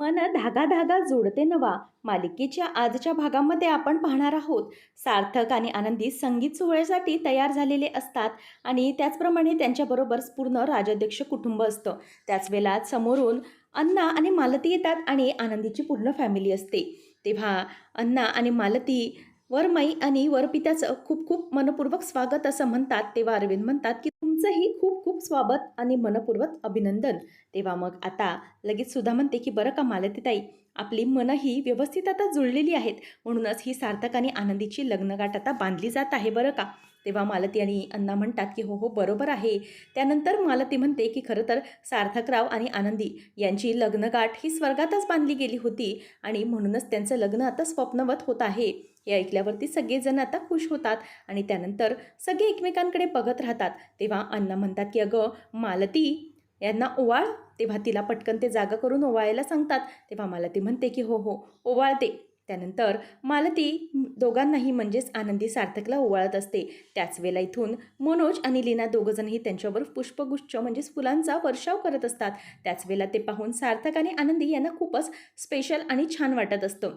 मन धागा धागा जोडते नवा. मालिकेच्या आजच्या भागामध्ये आपण पाहणार आहोत सार्थक आणि आनंदी संगीत सोहळ्यासाठी तयार झालेले असतात आणि त्याचप्रमाणे त्यांच्याबरोबर पूर्ण राजाध्यक्ष कुटुंब असतं. त्याच वेळेला समोरून अण्णा आणि मालती येतात आणि आनंदीची पूर्ण फॅमिली असते. तेव्हा अण्णा आणि मालती वरमाई आणि वरपित्याचं खूप खूप मनपूर्वक स्वागत असं म्हणतात तेव्हा अरविंद म्हणतात की तुमचंही खूप खूप स्वागत आणि मनपूर्वक अभिनंदन. तेव्हा मग आता लगेच सुद्धा म्हणते की बरं का मालतीताई आपली मनं ही व्यवस्थित आता जुळलेली आहेत. म्हणूनच ही सार्थक आणि आनंदीची लग्नगाठ आता बांधली जात आहे बरं का? तेव्हा मालती आणि अण्णा म्हणतात की हो हो बरोबर आहे. त्यानंतर मालती म्हणते की खरं तर सार्थकराव आणि आनंदी यांची लग्नगाठ ही स्वर्गातच बांधली गेली होती आणि म्हणूनच त्यांचं लग्न आता स्वप्नवत होत आहे. हे ऐकल्यावरती सगळेजण आता खुश होतात आणि त्यानंतर सगळे एकमेकांकडे बघत राहतात. तेव्हा अण्णा म्हणतात की अगं मालती यांना ओवाळ. तेव्हा तिला पटकन ते जागा करून ओवाळायला सांगतात. तेव्हा मालती म्हणते की हो हो ओवाळते. त्यानंतर मालती दोघांनाही म्हणजेच आनंदी सार्थकला ओवाळत असते. त्याच वेळेला इथून मनोज आणि लीना दोघंजणही त्यांच्यावर पुष्पगुच्छ म्हणजेच फुलांचा वर्षाव करत असतात. त्याच वेळेला ते पाहून सार्थक आणि आनंदी यांना खूपच स्पेशल आणि छान वाटत असतं.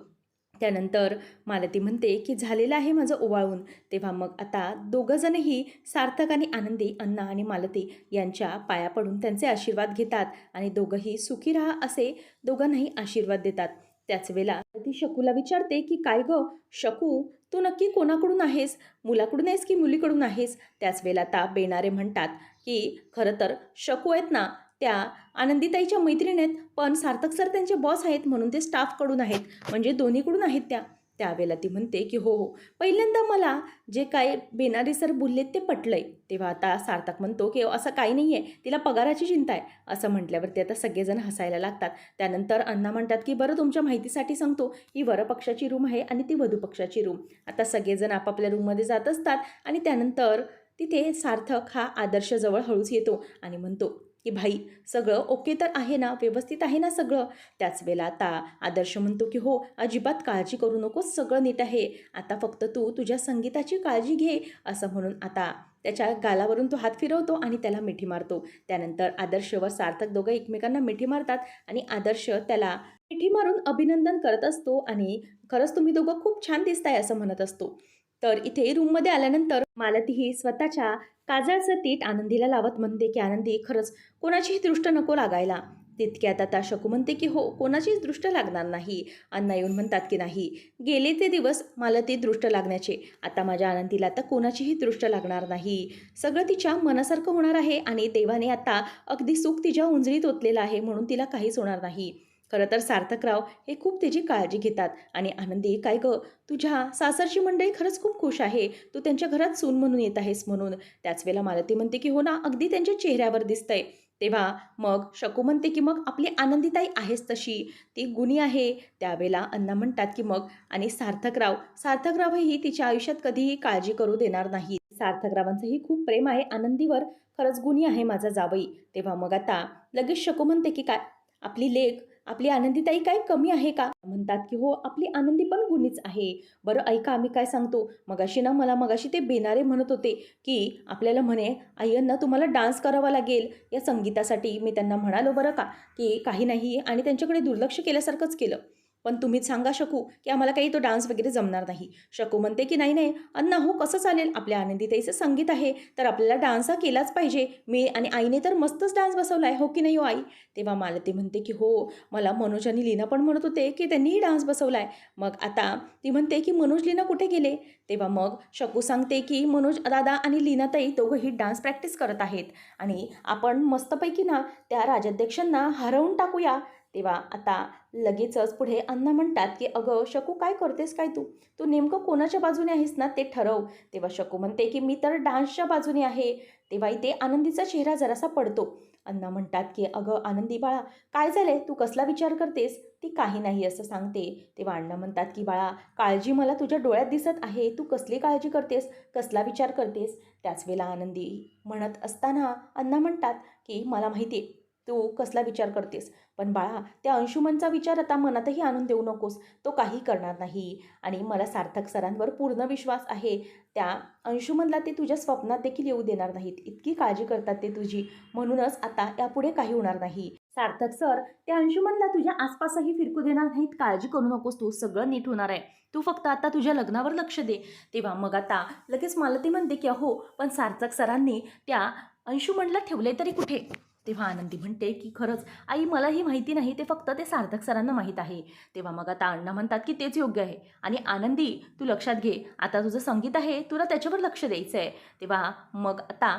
त्यानंतर मालती म्हणते की झालेलं आहे माझं ओवाळून. तेव्हा मग आता दोघंजणही सार्थक आणि आनंदी अण्णा आणि मालती यांच्या पाया पडून त्यांचे आशीर्वाद घेतात आणि दोघंही सुखी राहा असे दोघांनाही आशीर्वाद देतात. त्याच वेळेला ती शकूला विचारते की काय गं? शकू तू नक्की कोणाकडून आहेस? मुलाकडून आहेस की मुलीकडून आहेस? त्याच वेळेला आता बेणारे म्हणतात की खरं तर शकू आहेत ना? त्या आनंदीताईच्या मैत्रिणी आहेत पण सार्थक सर त्यांचे बॉस आहेत म्हणून ते स्टाफकडून आहेत. म्हणजे दोन्हीकडून आहेत त्या. त्यावेळेला ती म्हणते की हो हो. पहिल्यांदा मला जे काय बेनारी सर बोललेत ते पटलंय. तेव्हा आता सार्थक म्हणतो की असं काही नाही आहे तिला पगाराची चिंता आहे. असं म्हटल्यावरती आता सगळेजण हसायला लागतात. त्यानंतर अण्णा म्हणतात की बरं तुमच्या माहितीसाठी सांगतो. ही वरपक्षाची रूम आहे आणि ती वधूपक्षाची रूम आता सगळेजण आपापल्या रूममध्ये जात असतात आणि त्यानंतर तिथे सार्थक हा आदर्शजवळ हळूच येतो आणि म्हणतो की भाई सगळं ओके तर आहे ना व्यवस्थित आहे ना सगळं? त्याच वेळेला आता आदर्श म्हणतो की हो अजिबात काळजी करू नकोस सगळं नीट आहे. आता फक्त तू तुझ्या संगीताची काळजी घे असं म्हणून आता त्याच्या गालावरून तो हात फिरवतो आणि त्याला मिठी मारतो. त्यानंतर आदर्श व सार्थक दोघं एकमेकांना मिठी मारतात आणि आदर्श त्याला मिठी मारून अभिनंदन करत असतो आणि खरंच तुम्ही दोघं खूप छान दिसताय असं म्हणत असतो. तर इथे रूममध्ये आल्यानंतर मालतीही स्वतःच्या काजळचं तीट आनंदीला लावत म्हणते की आनंदी खरंच कोणाचीही दृष्ट नको लागायला. तितक्यात आता शकू म्हणते की हो कोणाचीच दृष्ट लागणार नाही. अण्णा येऊन म्हणतात की नाही. गेले ते दिवस मला ते दृष्ट लागण्याचे. आता माझ्या आनंदीला आता कोणाचीही दृष्ट लागणार नाही. सगळं तिच्या मनासारखं होणार आहे आणि देवाने आता अगदी सुख तिच्या उंजळीत ओतलेलं आहे म्हणून तिला काहीच होणार नाही. खरं तर सार्थकराव हे खूप तिची काळजी घेतात. आणि आनंदी काय गं? तुझ्या सासरची मंडळी खरंच खूप खुश आहे. तू त्यांच्या घरात सून म्हणून येत आहेस म्हणून. त्याच वेळेला मालती म्हणते की हो ना अगदी त्यांच्या चेहऱ्यावर दिसतंय. तेव्हा मग शकू म्हणते की मग आपली आनंदीताई आहेच तशी. ती गुणी आहे. त्यावेळेला अण्णा म्हणतात की मग. आणि सार्थकराव सार्थकरावही तिच्या आयुष्यात कधीही काळजी करू देणार नाही सार्थकरावांचंही खूप प्रेम आहे. आनंदीवर खरंच गुणी आहे माझा जावई. तेव्हा मग आता लगेच शकू म्हणते की काय? आपली लेख आपली आनंदीताई काय कमी आहे का? म्हणतात की हो आपली आनंदी पण गुणीच आहे. बरं ऐका आम्ही काय सांगतो? मगाशी ना मला मगाशी ते बेनारे म्हणत होते की आपल्याला म्हणे आय्यांना तुम्हाला डान्स करावा लागेल. या संगीतासाठी मी त्यांना म्हणालो बरं का? की काही नाही आणि त्यांच्याकडे दुर्लक्ष केल्यासारखंच केलं. पण तुम्हीच सांगा शकू की आम्हाला काही तो डान्स वगैरे जमणार नाही. शकू म्हणते की नाही नाही. अण्णा हो कसं चालेल? आपल्या आनंदीताईचं संगीत आहे तर आपल्याला डान्स हा केलाच पाहिजे. मी आणि आईने तर मस्तच डान्स बसवला आहे हो की नाही हो आई? तेव्हा मालती म्हणते की हो मला मनोज आणि लीना पण म्हणत होते की त्यांनीही डान्स बसवला आहे मग आता ती म्हणते की मनोज लीना कुठे गेले? तेव्हा मग शकू सांगते की मनोज दादा आणि लीनाताई दोघंही डान्स प्रॅक्टिस करत आहेत. आणि आपण मस्तपैकी ना त्या राजाध्यक्षांना हरवून टाकूया. तेव्हा आता लगेचच पुढे अण्णा म्हणतात की अगं शकू काय करतेस काय तू? तू नेमकं कोणाच्या बाजूने आहेस ना ते ठरव. तेव्हा शकू म्हणते की मी तर डान्सच्या बाजूने आहे. तेव्हा इथे आनंदीचा चेहरा जरासा पडतो. अण्णा म्हणतात की अगं आनंदी बाळा काय झाले तू कसला विचार करतेस? ती काही नाही असं सांगते. तेव्हा अण्णा म्हणतात की बाळा काळजी मला तुझ्या डोळ्यात दिसत आहे. तू कसली काळजी करतेस? कसला विचार करतेस? त्याच वेळेला आनंदी म्हणत असताना अण्णा म्हणतात की मला माहिती आहे तू कसला विचार करतेस? पण बाळा त्या अंशुमनचा विचार आता मनातही आणून देऊ नकोस. तो काही करणार नाही. आणि मला सार्थक सरांवर पूर्ण विश्वास आहे. त्या अंशुमनला ते तुझ्या स्वप्नात देखील येऊ देणार नाहीत. इतकी काळजी करतात ते तुझी. म्हणूनच आता यापुढे काही होणार नाही. सार्थक सर त्या अंशुमनला तुझ्या आसपासही फिरकू देणार नाहीत. काळजी करू नकोस. तू सगळं नीट होणार आहे. तू फक्त आता तुझ्या लग्नावर लक्ष दे. तेव्हा मग आता लगेच मला ते म्हणते की अहो पण सार्थक सरांनी त्या अंशुमनला ठेवले तरी कुठे? तेव्हा आनंदी म्हणते की खरंच आई मलाही माहिती नाही ते फक्त ते सार्थक सरांना माहीत आहे. तेव्हा मग आता अण्णा म्हणतात की तेच योग्य आहे. आणि आनंदी तू लक्षात घे आता तुझं संगीत आहे तुला त्याच्यावर लक्ष द्यायचं आहे तेव्हा मग आता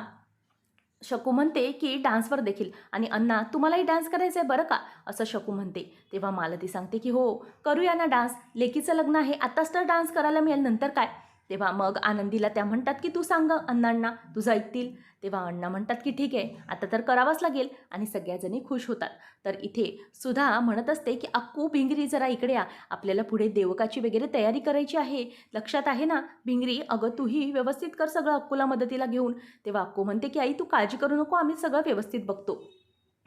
शकू म्हणते की डान्सवर देखील. आणि अण्णा तुम्हालाही डान्स करायचं आहे बरं का? असं शकू म्हणते. तेव्हा मालती सांगते की हो करूया ना डान्स. लेकीचं लग्न आहे. आत्ताच तर डान्स करायला मिळेल. नंतर काय? तेव्हा मग आनंदीला त्या म्हणतात की तू सांग अण्णांना तुझं ऐकतील तेव्हा अण्णा म्हणतात की ठीक आहे आता तर करावाच लागेल. आणि सगळ्याजणी खुश होतात. तर इथे सुधा म्हणत असते की अक्कू भिंगरी जरा इकडे या. आपल्याला पुढे देवकाची वगैरे तयारी करायची आहे. लक्षात आहे ना? भिंगरी अगं तूही व्यवस्थित कर सगळं अक्कूला मदतीला घेऊन. तेव्हा अक्कू म्हणते की आई तू काळजी करू नको. आम्ही सगळं व्यवस्थित बघतो.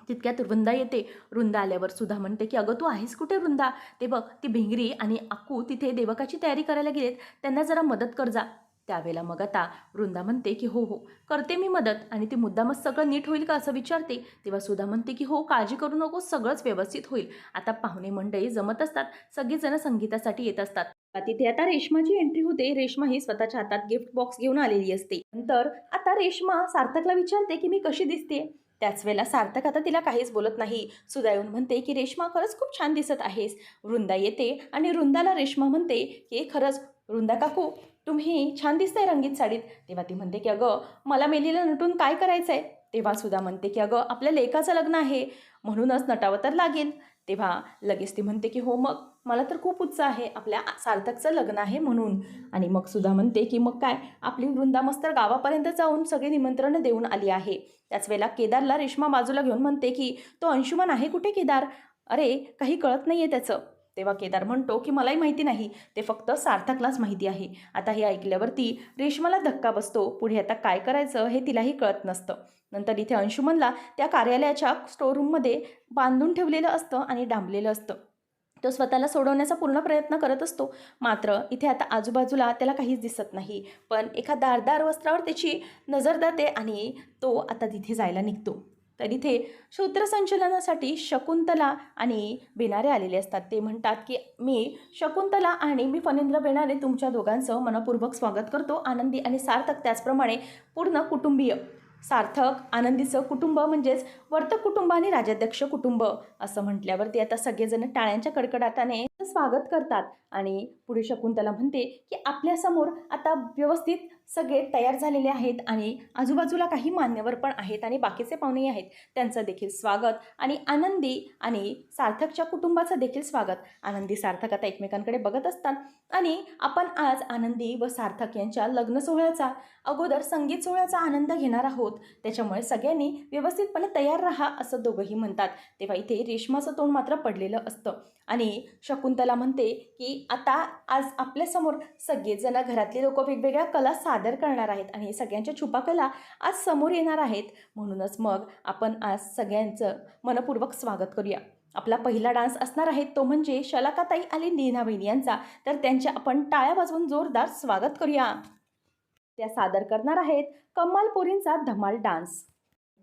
तितक्यात वृंदा येते. वृंदा आल्यावर सुद्धा म्हणते की अगं तू आहेस कुठे वृंदा? ते बघ ती भिंगरी आणि अक्कू तिथे देवकाची तयारी करायला गेलेत. त्यांना जरा मदत कर जा. त्यावेळेला मग आता वृंदा म्हणते की हो हो करते मी मदत आणि ती मुद्दामच सगळं नीट होईल का असं विचारते. तेव्हा सुद्धा म्हणते की हो काळजी करू नको सगळंच व्यवस्थित होईल. आता पाहुणे मंडळी जमत असतात. सगळेजण संगीतासाठी येत असतात. तिथे आता रेशमाची एंट्री होते. रेशमा ही स्वतःच्या हातात गिफ्ट बॉक्स घेऊन आलेली असते. नंतर आता रेशमा सार्थकला विचारते की मी कशी दिसते त्याच वेळेला सार्थक आता तिला काहीच बोलत नाही. सुधा येऊन म्हणते की रेश्मा खरंच खूप छान दिसत आहेस. वृंदा येते आणि वृंदाला रेश्मा म्हणते की खरंच वृंदा काकू तुम्ही छान दिसताय रंगीत साडीत. तेव्हा ती म्हणते की अगं मला मेलीला नटून काय करायचं आहे तेव्हा सुद्धा म्हणते की अगं आपल्या लेकाचं लग्न आहे. म्हणूनच नटावं तर लागेल. तेव्हा लगेच ती म्हणते की हो मग मला तर खूप उत्साह आहे आपल्या सार्थकचं लग्न आहे म्हणून. आणि मग सुद्धा म्हणते की मग काय आपली वृंदा मस्तर गावापर्यंत जाऊन सगळे निमंत्रण देऊन आली आहे. त्याच वेळेला केदारला रेश्मा बाजूला घेऊन म्हणते की तो अंशुमन आहे कुठे केदार? अरे काही कळत नाही आहे त्याचं. तेव्हा केदार म्हणतो की मलाही माहिती नाही ते फक्त सार्थकलाच माहिती आहे. आता हे ऐकल्यावरती रेशमाला धक्का बसतो. पुढे आता काय करायचं हे तिलाही कळत नसतं. नंतर इथे अंशुमनला त्या कार्यालयाच्या स्टोरूममध्ये बांधून ठेवलेलं असतं आणि डांबलेलं असतं. तो स्वतःला सोडवण्याचा पूर्ण प्रयत्न करत असतो. मात्र इथे आता आजूबाजूला त्याला काहीच दिसत नाही. पण एका दारदार वस्त्रावर त्याची नजर जाते आणि तो आता तिथे जायला निघतो. तर इथे सूत्रसंचलनासाठी शकुंतला आणि बेनारे आलेले असतात. ते म्हणतात की मी शकुंतला आणि मी फणेंद्र बेनारे तुमच्या दोघांचं मनपूर्वक स्वागत करतो आनंदी आणि सार्थक. त्याचप्रमाणे पूर्ण कुटुंबीय सार्थक आनंदीचं कुटुंब म्हणजेच वर्तक कुटुंब आणि राजाध्यक्ष कुटुंब असं म्हटल्यावरती आता सगळेजण टाळ्यांच्या कडकडाटाने स्वागत करतात. आणि पुढे शकुंतला म्हणते की आपल्यासमोर आता व्यवस्थित सगळे तयार झालेले आहेत आणि आजूबाजूला काही मान्यवर पण आहेत आणि बाकीचे पाहुणे आहेत. त्यांचं देखील स्वागत आणि आनंदी आणि सार्थकच्या कुटुंबाचं देखील स्वागत. आनंदी सार्थक आता एकमेकांकडे बघत असतात. आणि आपण आज आनंदी व सार्थक यांच्या लग्न सोहळ्याचा अगोदर संगीत सोहळ्याचा आनंद घेणार आहोत. त्याच्यामुळे सगळ्यांनी व्यवस्थितपणे तयार राहा असं दोघंही म्हणतात. तेव्हा इथे रेशमाचं तोंड मात्र पडलेलं असतं. आणि शकुंतला म्हणते की आता आज आपल्यासमोर सगळेजण घरातले लोक वेगवेगळ्या कला सादर करणार आहेत आणि सगळ्यांच्या छुपा कला आज समोर येणार आहेत. म्हणूनच मग आपण आज सगळ्यांचं मनपूर्वक स्वागत करूया. आपला पहिला डान्स असणार आहे तो म्हणजे शलाकाताई आणि लीना यांचा. तर त्यांच्या आपण टाळ्या वाजवून जोरदार स्वागत करूया. त्या सादर करणार आहेत कमालपुरींचा धमाल डान्स.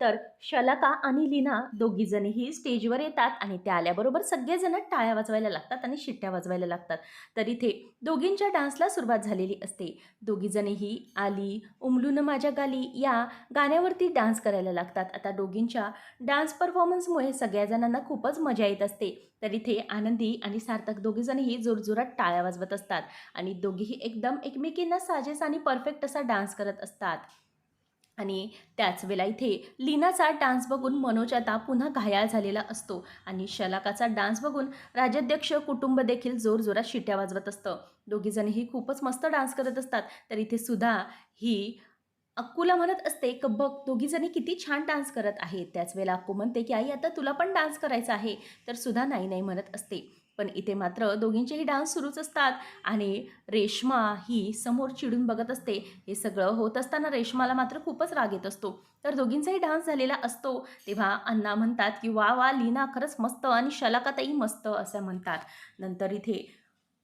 तर शलाका आणि लीना दोघीजणीही स्टेजवर येतात आणि त्या आल्याबरोबर सगळेजण टाळ्या वाजवायला लागतात आणि शिट्ट्या वाजवायला लागतात. तर इथे दोघींच्या डान्सला सुरुवात झालेली असते. दोघीजणीही आली उमलून माझ्या गाली या गाण्यावरती डान्स करायला लागतात. आता दोघींच्या डान्स परफॉर्मन्समुळे सगळ्या जणांना खूपच मजा येत असते. तर इथे आनंदी आणि सार्थक दोघीजणही जोरजोरात टाळ्या वाजवत असतात आणि दोघीही एकदम एकमेकींना साजेस आणि परफेक्ट असा डान्स करत असतात. आणि त्याच वेळा इथे लीनाचा डान्स बघून मनोज आता पुन्हा घायाळ झालेला असतो. आणि शलाकाचा डान्स बघून राजाध्यक्ष कुटुंब देखील जोरजोरात शिट्या वाजवत असतं. दोघीजणीही खूपच मस्त डान्स करत असतात. तर इथे सुद्धा ही अक्कूला म्हणत असते की बघ दोघीजणी किती छान डान्स करत आहेत. त्याच वेळेला अक्कू म्हणते की आई आता तुला पण डान्स करायचा आहे. तर सुद्धा नाही नाही म्हणत असते. पण इथे मात्र दोघींचेही डान्स सुरूच असतात. आणि रेश्मा ही समोर चिडून बघत असते. हे सगळं होत असताना रेश्माला मात्र खूपच राग येत असतो. तर दोघींचाही डान्स झालेला असतो. तेव्हा अण्णा म्हणतात की वा वा लीना खरंच मस्त आणि शलाकाताई मस्त असं म्हणतात. नंतर इथे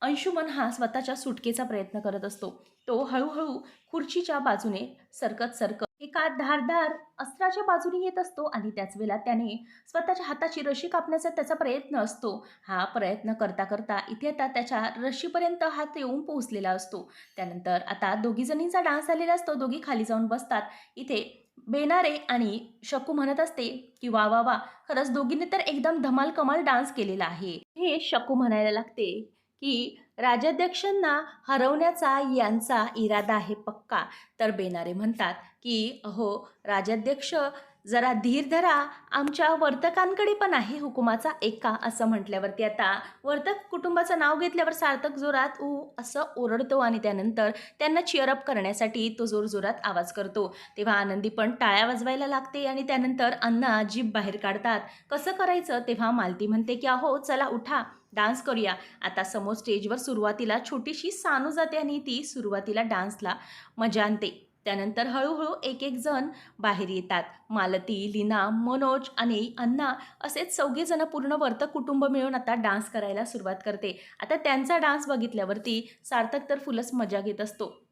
अंशुमन हा स्वतःच्या सुटकेचा प्रयत्न करत असतो. तो हळूहळू खुर्चीच्या बाजूने सरकत सरकत एका धारदार अस्त्राच्या बाजूने येत असतो आणि त्याच वेळेला त्याने स्वतःच्या हाताची रशी कापण्याचा त्याचा प्रयत्न असतो. हा प्रयत्न करता करता इथे आता त्याच्या रशीपर्यंत हात येऊन पोहोचलेला असतो. त्यानंतर आता दोघी जणींचा डान्स झालेला असतो. दोघी खाली जाऊन बसतात. इथे बेनारे आणि शकू म्हणत असते की वा वा वा खरंच दोघींनी तर एकदम धमाल कमाल डान्स केलेला आहे. हे शकू म्हणायला लागते की राजाध्यक्षांना हरवण्याचा यांचा इरादा आहे पक्का. तर बेनारे म्हणतात की अहो राजाध्यक्ष जरा धीर धरा आमच्या वर्तकांकडे पण आहे हुकुमाचा एका असं म्हटल्यावरती आता वर्तक कुटुंबाचं नाव घेतल्यावर सार्थक जोरात ऊ असं ओरडतो आणि त्यानंतर त्यांना चिअरअप करण्यासाठी तो जोरजोरात आवाज करतो. तेव्हा आनंदी पण टाळ्या वाजवायला लागते आणि त्यानंतर अण्णा जीभ बाहेर काढतात. कसं करायचं? तेव्हा मालती म्हणते की अहो चला उठा डान्स करूया. आता समोर स्टेजवर सुरुवातीला छोटीशी सानू जाते आणि ती सुरुवातीला डान्सला मजा आणते. त्यानंतर हळूहळू एक एक जण बाहेर येतात. मालती लीना मनोज आणि अण्णा असेच चौघेजण पूर्ण वर्तक कुटुंब मिळून आता डान्स करायला सुरुवात करते. आता त्यांचा डान्स बघितल्यावरती सार्थक तर फुलच मजा घेत असतो.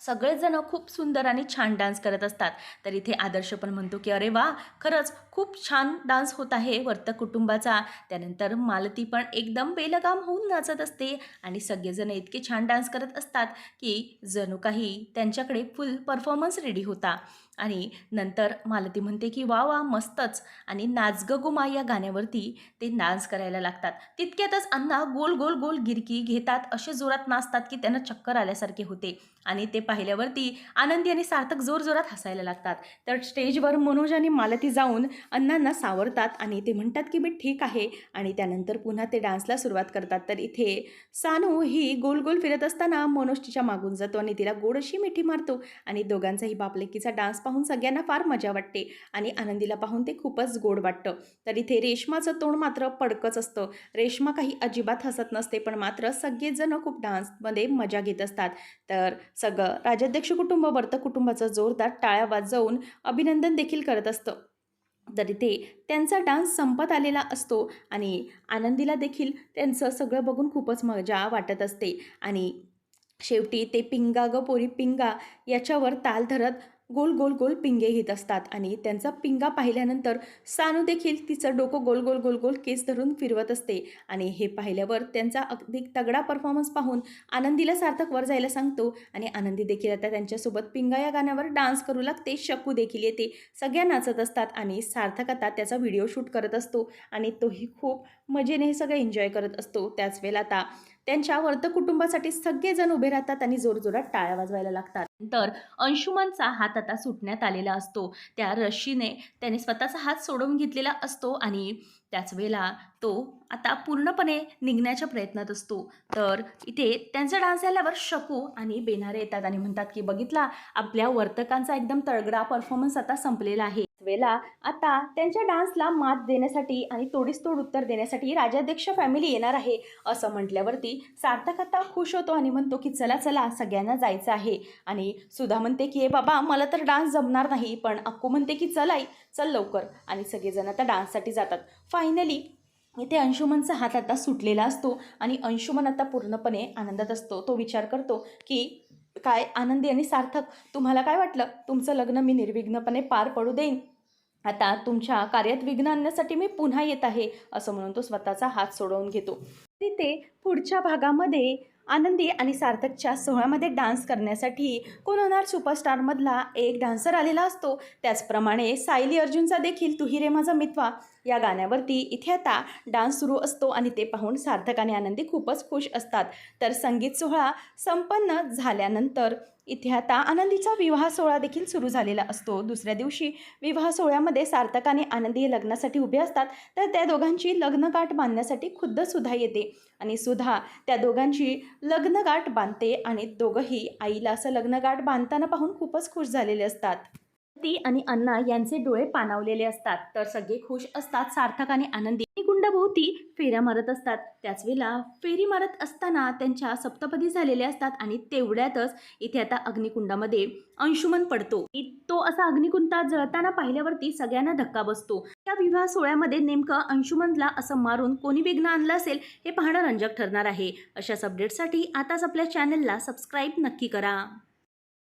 सगळेजण खूप सुंदर आणि छान डान्स करत असतात. तर इथे आदर्श पण म्हणतो की अरे वा खरंच खूप छान डान्स होत आहे वर्तक कुटुंबाचा. त्यानंतर मालती पण एकदम बेलगाम होऊन नाचत असते आणि सगळेजण इतके छान डान्स करत असतात की जणू काही त्यांच्याकडे फुल परफॉर्मन्स रेडी होता. आणि नंतर मालती म्हणते की वा वा मस्तच. आणि नाच ग गुमा या गाण्यावरती ते डान्स करायला लागतात. तितक्यातच अण्णा गोल गोल गोल गिरकी घेतात. असे जोरात नाचतात की त्यांना चक्कर आल्यासारखे होते. आणि ते पाहिल्यावरती आनंदी आणि सार्थक जोरजोरात हसायला लागतात. तर स्टेजवर मनोज आणि मालती जाऊन अण्णांना सावरतात आणि ते म्हणतात की मी ठीक आहे. आणि त्यानंतर पुन्हा ते डान्सला सुरुवात करतात. तर इथे सानू ही गोल गोल फिरत असताना मनोज तिच्या मागून जातो आणि तिला गोड अशी मिठी मारतो. आणि दोघांचाही बापलेकीचा डान्स पाहून सगळ्यांना फार मजा वाटते आणि आनंदीला पाहून ते खूपच गोड वाटतं. तर इथे रेशमाचं तोंड मात्र पडकच असतं. रेशमा काही अजिबात हसत नसते पण मात्र सगळेजण खूप डान्समध्ये मजा घेत असतात. तर सगळं राजाध्यक्ष कुटुंब वर्त कुटुंबाचं जोरदार टाळ्या वाजवून अभिनंदन देखील करत असतं. तर इथे त्यांचा डान्स संपत आलेला असतो आणि आनंदीला देखील त्यांचं सगळं बघून खूपच मजा वाटत असते. आणि शेवटी ते पिंगा ग पोरी पिंगा याच्यावर ताल धरत गोल गोल गोल पिंगे घेत असतात आणि त्यांचा पिंगा पाहिल्यानंतर सानू देखील तिचं डोकं गोल गोल गोल गोल केस धरून फिरवत असते. आणि हे पाहिल्यावर त्यांचा अगदी तगडा परफॉर्मन्स पाहून आनंदीला सार्थक वर जायला सांगतो आणि आनंदी देखील आता त्यांच्यासोबत पिंगा या गाण्यावर डान्स करू लागते. शकू देखील येते. सगळ्या नाचत असतात आणि सार्थक आता त्याचा व्हिडिओ शूट करत असतो आणि तोही खूप मजेने हे सगळं एन्जॉय करत असतो. त्याच वेळेला आता त्यांच्या वर्तक कुटुंबासाठी सगळेजण उभे राहतात आणि जोरजोरात टाळ्या वाजवायला लागतात. तर अंशुमनचा हात आता सुटण्यात आलेला असतो. त्या रशीने त्याने स्वतःचा हात सोडवून घेतलेला असतो आणि त्याच वेळेला तो आता पूर्णपणे निघण्याच्या प्रयत्नात असतो. तर इथे त्यांचा डान्स झाल्यावर शकू आणि बेनारे येतात आणि म्हणतात की बघितला आपल्या वर्तकांचा एकदम तळगडा परफॉर्मन्स आता संपलेला आहे. वेला आता त्यांच्या डान्सला मात देण्यासाठी आणि तोडीस तोड उत्तर देण्यासाठी राजाध्यक्ष फॅमिली येणार आहे असं म्हटल्यावरती सार्थक आता खुश होतो आणि म्हणतो की चला चला सगळ्यांना जायचं आहे. आणि सुधा म्हणते की हे बाबा मला तर डान्स जमणार नाही पण अक्कू म्हणते की चल आई चल लवकर. आणि सगळेजण आता डान्ससाठी जातात. फायनली इथे अंशुमनचा हात आता सुटलेला असतो आणि अंशुमन आता पूर्णपणे आनंदात असतो. तो विचार करतो की काय आनंदी आणि सार्थक तुम्हाला काय वाटलं? तुमचं लग्न मी निर्विघ्नपणे पार पडू देईन. आता तुमच्या कार्यात विघ्न आणण्यासाठी मी पुन्हा येत आहे असं म्हणून तो स्वतःचा हात सोडवून घेतो. तिथे पुढच्या भागामध्ये आनंदी आणि सार्थकच्या सोहळ्यामध्ये डान्स करण्यासाठी कोण होणार सुपरस्टारमधला एक डान्सर आलेला असतो. त्याचप्रमाणे सायली अर्जुनचा देखील तुही रे माझा मित्वा. या गाण्यावरती इथे आता डान्स सुरू असतो आणि ते पाहून सार्थक आणि आनंदी खूपच खुश असतात. तर संगीत सोहळा संपन्न झाल्यानंतर इथे आता आनंदीचा विवाह सोहळा देखील सुरू झालेला असतो. दुसऱ्या दिवशी विवाह सोहळ्यामध्ये सार्थक आणि आनंदी हे लग्नासाठी उभे असतात. तर त्या दोघांची लग्नगाठ बांधण्यासाठी खुद्द सुधा येते आणि सुधा त्या दोघांची लग्नगाठ बांधते आणि दोघंही आईला असं लग्नगाठ बांधताना पाहून खूपच खुश झालेले असतात. ती आणि अण्णा यांचे डोळे पाणावलेले असतात. तर सगळे खुश असतात सार्थक आणि आनंदी. कुंडाभोवती फेऱ्या मारत असतात. त्याच वेळेला फेरी मारत असताना त्यांच्या सप्तपदी झालेल्या असतात आणि तेवढ्यातच इथे आता अग्निकुंडामध्ये अंशुमन पडतो. तो असा अग्निकुंडात जळताना पाहिल्यावरती सगळ्यांना धक्का बसतो. त्या विवाह सोहळ्यामध्ये नेमकं अंशुमनला असं मारून कोणी विघ्न आणलं असेल हे पाहणं रंजक ठरणार आहे. अशाच अपडेटसाठी आताच आपल्या चॅनलला सबस्क्राईब नक्की करा.